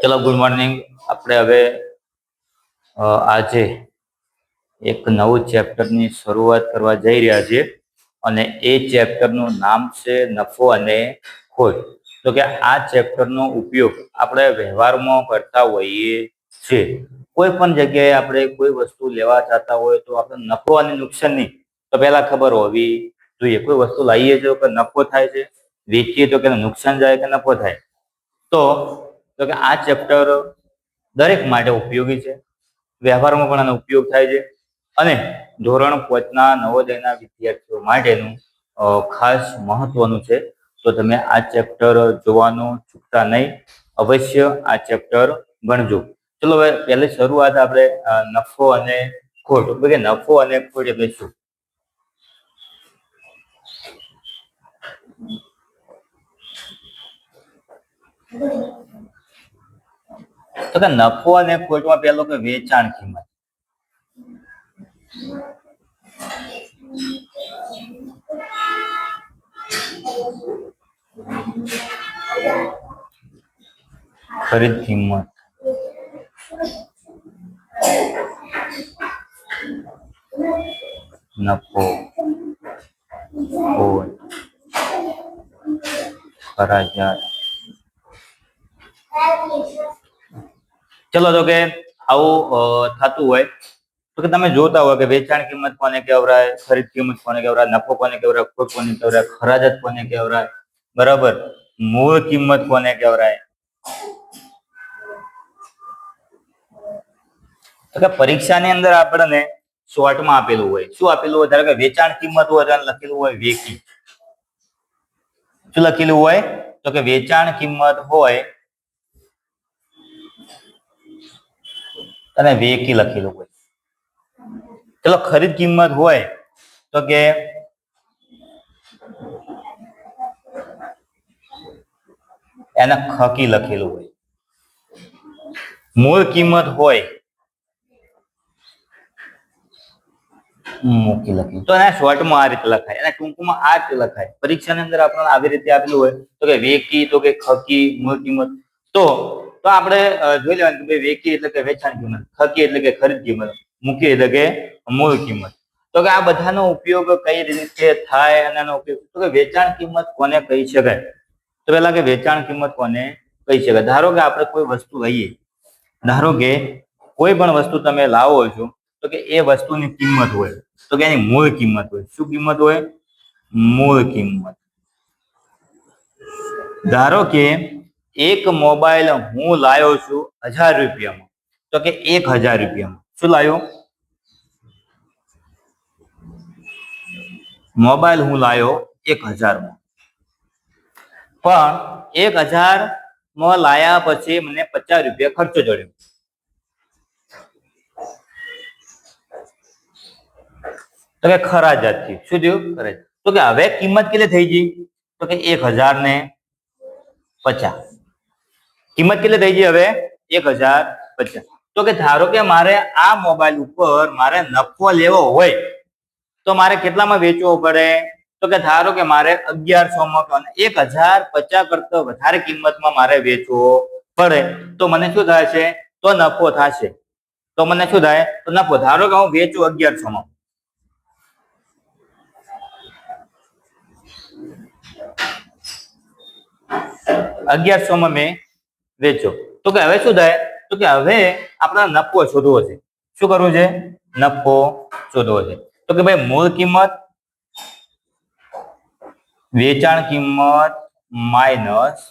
ચલો good morning આપણે હવે આજે એક નવું ચેપ્ટરની શરૂઆત કરવા જઈ રહ્યા છીએ અને એ ચેપ્ટરનું નામ છે નફો અને ખોટ. તો કે આ ચેપ્ટરનો ઉપયોગ આપણે વ્યવહારમાં કરતા હોઈએ છીએ. કોઈ પણ જગ્યાએ આપણે કોઈ વસ્તુ લેવા જતા હોય તો આપણે નફો અને નુકસાનની તો પહેલા ખબર હોવી જોઈએ. કોઈ વસ્તુ લાવીએ છીએ કે નફો થાય છે. વેચીએ તો કે નુકસાન જાય કે નફો થાય? તો તો કે આ ચેપ્ટર દરેક માટે ઉપયોગી છે. વ્યવહારમાં પણ આનો ઉપયોગ થાય છે. અને ધોરણ પોચના નવોદયના વિદ્યાર્થીઓ માટેનું ખાસ મહત્વનું છે. તો તમે આ ચેપ્ટર જોવાનું ચૂકતા નહીં. અવશ્ય આ ચેપ્ટર ગણજો. ચલો હવે પહેલી શરૂઆત આપણે નફો અને ખોટ. કે નફો અને ખોટ એટલે શું? તો કે નફો અને ખોટમાં પહેલો કે વેચાણ કિંમત. ખરીદ કિંમત. નફો. ખોટ. ખરાજાત ચલો તો કે આવું થતું હોય. તો કે તમે જોતા હોય કે વેચાણ કિંમત કોને કહેવરાય, ખરીદ કિંમત કોને કહેવરાય, નફો કોને કહેવરાય, ખોટ કોને કહેવરાય, ખરાજત કોને કહેવરાય, બરાબર? મૂળ કિંમત કોને કહેવરાય? તો કે પરીક્ષાની અંદર આપણને શોર્ટમાં આપેલું હોય. શું આપેલું હોય? ધારો કે વેચાણ કિંમત હોય લખેલું હોય વેકી શું લખેલું હોય? તો કે વેચાણ કિંમત હોય અને વેકી લખેલું હોય ચલો, ખરીદ કિંમત હોય તો કે એને ખકી લખેલું હોય. મૂળ કિંમત હોય મૂકી લખી. તો એના શોર્ટમાં આ રીતે લખાય, એના ટૂંકમાં આ રીતે લખાય. પરીક્ષાની અંદર આપણને આવી રીતે આપેલું હોય તો કે વેકી, તો કે ખકી, મૂળ કિંમત. તો તો આપણે જોઈ લેવાનું કે ભાઈ વેકી એટલે કે વેચાણ કિંમત ખકી એટલે કે ખરીદ કિંમત મૂકી એટલે કે મૂળ કિંમત. તો કે આ બધાનો ઉપયોગ કઈ રીતે થાય અને એનો ઉપયોગ? તો કે વેચાણ કિંમત કોને કહી શકાય? તો પેલા કે વેચાણ કિંમત કોને કહી શકાય? ધારો કે આપણે કોઈ વસ્તુ લઈએ. ધારો કે કોઈ પણ વસ્તુ તમે લાવો છો, તો કે એ વસ્તુની કિંમત હોય. તો કે એની મૂળ કિંમત હોય. શું કિંમત હોય? મૂળ કિંમત. ધારો કે એક મોબાઈલ હું લાયો છું હજાર રૂપિયામાં. તો કે એક હજાર રૂપિયામાં. શું લાવ્યો મોબાઈલ હું લાયો એક હજારમાં. પણ એક હજારમાં લાયા પછી મને પચાસ રૂપિયા ખર્ચો જોડ્યો તો કે ખરા જાતથી. શું થયું? ખરા તો કે હવે કિંમત કેટલી થઈ ગઈ? તો કે એક હજાર ને પચાસ. કિંમત કેટલી થઈ ગઈ હવે? એક હજાર પચાસ. તો કે ધારો કે મારે આ મોબાઈલ ઉપર મારે નફો લેવો હોય, તો મારે કેટલામાં વેચવો પડે? તો કે ધારો કે મારે અગિયારસો માં એક હજાર પચાસ કરતા વધારે કિંમતમાં મારે વેચવો પડે, તો મને શું થાય છે? તો નફો થશે. તો મને શું થાય? તો નફો. ધારો કે હું વેચું અગિયારસો માં અગિયારસો માં મેં વેચો તો કે હવે શું થાય તો કે હવે આપણે નફો શોધવો છે શું કરવું છે નફો શોધવો છે તો કે ભાઈ મૂળ કિંમત વેચાણ કિંમત માઇનસ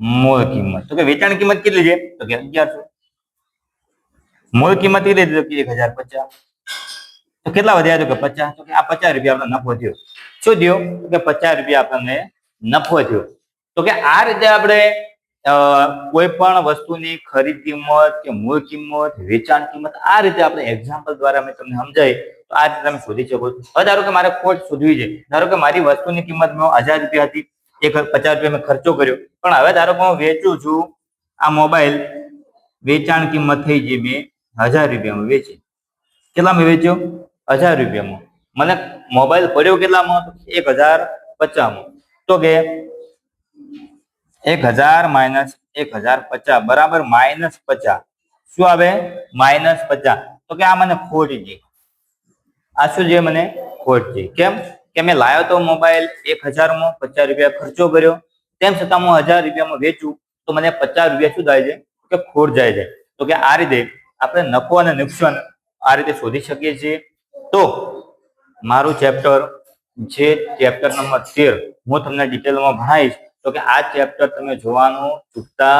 મૂળ કિંમત તો કે વેચાણ કિંમત કેટલી છે તો કે અગિયારસો મૂળ કિંમત કેટલી? તો એક હજાર પચાસ તો કેટલા વધ્યા તો કે પચાસ તો કે આ પચાસ રૂપિયા આપણને નફો થયો શું થયો તો કે પચાસ રૂપિયા આપણને નફો થયો તો કે આ રીતે આપણે કોઈ પણ વસ્તુની ખરીદ કિંમત કે મૂળ કિંમત, વેચાણ કિંમત, આ રીતે આપણે એક્ઝામ્પલ દ્વારા અમે તમને સમજાય તો આ રીતે તમે શોધી શકો છો. હવે ધારો કે મારે ખોટ શોધવી છે. ધારો કે મારી વસ્તુની કિંમત મેં હજાર રૂપિયા હતી, એક પચાસ રૂપિયા મેં ખર્ચો કર્યો. પણ હવે ધારો કે હું વેચું છું, આ મોબાઈલ, વેચાણ કિંમત થઈ ગઈ મેં હજાર રૂપિયામાં વેચી. કેટલામાં વેચ્યો? હજાર રૂપિયામાં. મને મોબાઈલ પડ્યો કેટલામાં? એક હજાર પચાસમાં. તો કે એક હજાર માઇનસ એક હજાર પચાસ, બરાબર માઇનસ પચાસ. શું આવે? માઇનસ પચાસ. તો કે આ મને ખોટ છે આ શું છે મને? ખોટ છે કેમ? કે મેં લાવ્યો તો મોબાઈલ એક હજારમાં પચાસ રૂપિયા ખર્ચો કર્યો. તેમ છતાં હું હજાર રૂપિયામાં વેચું, તો મને પચાસ રૂપિયા શું થાય છે? કે ખોટ જાય છે. તો કે આ રીતે આપણે નફો અને નુકસાન આ રીતે શોધી શકીએ છીએ. તો મારું ચેપ્ટર જે ચેપ્ટર નંબર તેર. હું તમને ડિટેલમાં ભણાવીશ. તો કે આ ચેપ્ટર તમે જોવાનું ચૂકતા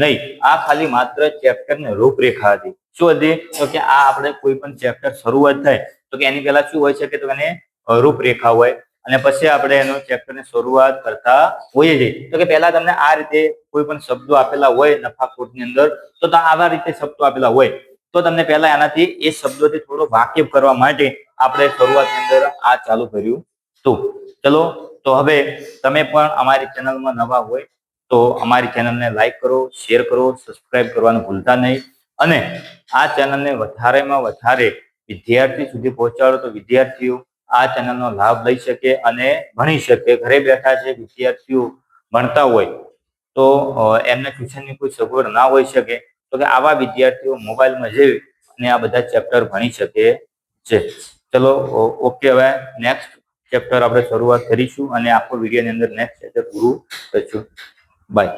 નહીં. આ ખાલી માત્ર ચેપ્ટરની રૂપરેખા હતી. શું હતી? તો કે આ આપણે કોઈ પણ ચેપ્ટર શરૂઆત થાય, તો કે એની પહેલા શું હોય છે કે તો રૂપરેખા હોય. અને પછી આપણે એનું ચેપ્ટરની શરૂઆત કરતા હોઈએ છીએ. તો કે પહેલા તમને આ રીતે કોઈ પણ શબ્દો આપેલા હોય નફા ખોટની અંદર, તો તો આવા રીતે શબ્દો આપેલા હોય. તો તમને પહેલા એનાથી એ શબ્દોથી થોડો વાકેફ કરવા માટે આપણે શરૂઆતની અંદર આ ચાલુ કર્યું તો ચલો તો હવે તમે પણ અમારી ચેનલમાં નવા હોય તો અમારી ચેનલને લાઈક કરો, શેર કરો, સબસ્ક્રાઇબ કરવાનું ભૂલતા નહીં. અને આ ચેનલને વધારેમાં વધારે વિદ્યાર્થી સુધી પહોંચાડો તો વિદ્યાર્થીઓ આ ચેનલનો લાભ લઈ શકે અને ભણી શકે. ઘરે બેઠા જે વિદ્યાર્થીઓ ભણતા હોય તો એમને ટ્યુશનની કોઈ સગવડ ના હોઈ શકે તો કે આવા વિદ્યાર્થીઓ મોબાઈલમાં જઈ અને આ બધા ચેપ્ટર ભણી શકે છે. ચલો ઓકે, હવે નેક્સ્ટ ચેપ્ટર આપણે શરૂઆત કરીશું અને આખો વિડીયોની અંદર નેક્સ્ટ ચેપ્ટર પૂરું કરીશું બાય.